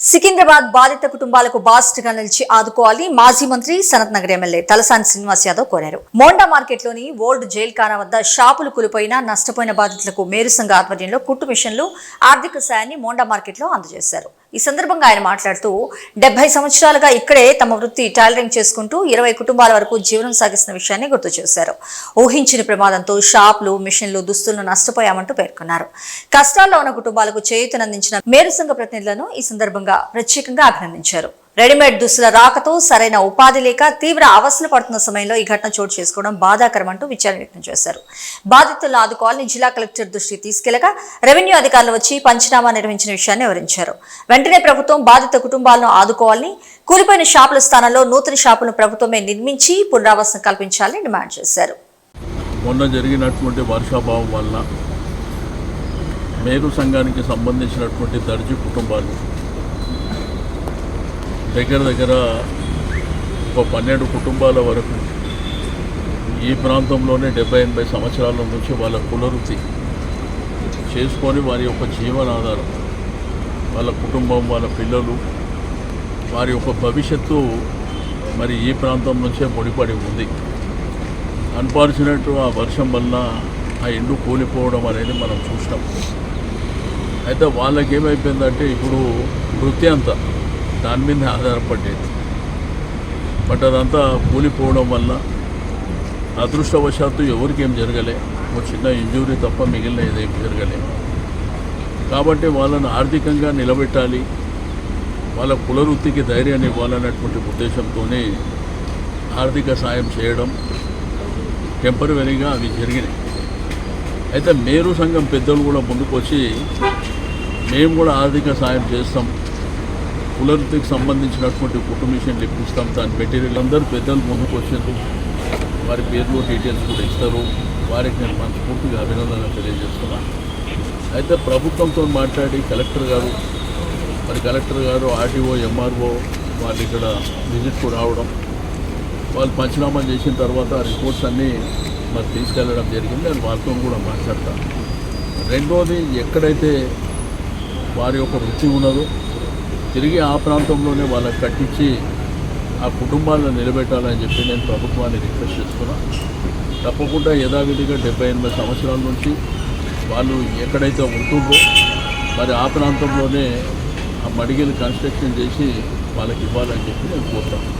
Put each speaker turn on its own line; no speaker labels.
సికింద్రాబాద్ బాధిత కుటుంబాలకు బాస్ట్గా నిలిచి ఆదుకోవాలి మాజీ మంత్రి సనత్ నగర్ ఎమ్మెల్యే తలసాని శ్రీనివాస్ యాదవ్ కోరారు. మోండా మార్కెట్లోని ఓల్డ్ జైల్ ఖానా వద్ద షాపులు కూలిపోయిన నష్టపోయిన బాధితులకు మేరు సంఘ ఆధ్వర్యంలో కుట్టు మిషన్లు ఆర్థిక సాయాన్ని మోండా మార్కెట్లో అందజేశారు. ఈ సందర్భంగా ఆయన మాట్లాడుతూ డెబ్బై సంవత్సరాలుగా ఇక్కడే తమ వృత్తి టైలరింగ్ చేసుకుంటూ ఇరవై కుటుంబాల వరకు జీవనం సాగిస్తున్న విషయాన్ని గుర్తు చేశారు. ఊహించిన ప్రమాదంతో షాపులు మిషన్లు దుస్తులను నష్టపోయామంటూ పేర్కొన్నారు. కష్టాల్లో ఉన్న కుటుంబాలకు చేయూతనందించిన మేరుసంఘ ప్రతినిధులను ఈ సందర్భంగా ప్రత్యేకంగా అభినందించారు. రెడీమేడ్ దుస్తుల రాకతో సరైన ఉపాధి లేక తీవ్ర అవస్థలు పడుతున్న సమయంలో ఈ ఘటన చోటు చేసుకోవడం బాధాకరమంటూ విచారణ వ్యక్తం చేశారు. బాధితులను ఆదుకోవాలని జిల్లా కలెక్టర్ దృష్టికి తీసుకెళ్ళగా రెవెన్యూ అధికారులు వచ్చి పంచనామా నిర్వహించిన విషయాన్ని వివరించారు. వెంటనే ప్రభుత్వం బాధిత కుటుంబాలను ఆదుకోవాలని కూలిపోయిన షాపుల స్థానంలో నూతన షాపులను ప్రభుత్వమే నిర్మించి పునరావాసం కల్పించాలని డిమాండ్ చేశారు.
మొన్న జరిగినటువంటి వర్షాభావం వల్ల మేరు సంఘానికి సంబంధించినటువంటి దర్జీ కుటుంబాలు దగ్గర దగ్గర ఒక పన్నెండు కుటుంబాల వరకు ఈ ప్రాంతంలోనే డెబ్బై ఎనభై సంవత్సరాల నుంచి వాళ్ళ కులవృత్తి చేసుకొని వారి యొక్క జీవనాధారం వాళ్ళ కుటుంబం వాళ్ళ పిల్లలు వారి యొక్క భవిష్యత్తు మరి ఈ ప్రాంతం నుంచే ముడిపడి ఉంది. అన్ఫార్చునేట్ ఆ వర్షం వల్ల ఆ ఎండు కూలిపోవడం అనేది మనం చూసినాం. అయితే వాళ్ళకి ఏమైపోయిందంటే ఇప్పుడు వృత్తి అంతా దాని మీద ఆధారపడేది బట్ అదంతా కూలిపోవడం వల్ల అదృష్టవశాత్తు ఎవరికి ఏం జరగలే. ఒక చిన్న ఇంజూరీ తప్ప మిగిలిన ఏదేం జరగలే. కాబట్టి వాళ్ళను ఆర్థికంగా నిలబెట్టాలి. వాళ్ళ కులవృత్తికి ధైర్యాన్ని ఇవ్వాలన్నటువంటి ఉద్దేశంతోనే ఆర్థిక సాయం చేయడం టెంపరీగా అవి జరిగినాయి. అయితే మేరు సంఘం పెద్దలు కూడా ముందుకు వచ్చి మేము కూడా ఆర్థిక సాయం చేస్తాం. కులవృత్తికి సంబంధించినటువంటి కుటుంబ మిషన్లు ఇప్పిస్తాం దాని మెటీరియల్ అందరూ పెద్దలు ముందుకు వచ్చారు. వారి పేర్లు డీటెయిల్స్ కూడా ఇస్తారు. వారికి నేను మనస్ఫూర్తిగా అభినందనలు తెలియజేస్తున్నాను అయితే ప్రభుత్వంతో మాట్లాడి కలెక్టర్ గారు మరి కలెక్టర్ గారు ఆర్టీఓ ఎంఆర్ఓ వాళ్ళు ఇక్కడ విజిట్కు రావడం వాళ్ళు పంచనామా చేసిన తర్వాత ఆ రిపోర్ట్స్ అన్నీ మరి తీసుకెళ్ళడం జరిగింది. నేను వాళ్ళతో కూడా మాట్లాడతాను. రెండోది ఎక్కడైతే వారి యొక్క వృత్తి ఉన్నదో తిరిగి ఆ ప్రాంతంలోనే వాళ్ళకి కట్టించి ఆ కుటుంబాలను నిలబెట్టాలని చెప్పి నేను ప్రభుత్వాన్ని రిక్వెస్ట్ చేస్తున్నా. తప్పకుండా యథావిధిగా డెబ్బై ఎనభై సంవత్సరాల నుంచి వాళ్ళు ఎక్కడైతే ఉంటుందో మరి ఆ ప్రాంతంలోనే ఆ మడిగిలు కన్స్ట్రక్షన్ చేసి వాళ్ళకి ఇవ్వాలని చెప్పి నేను కోరుతాను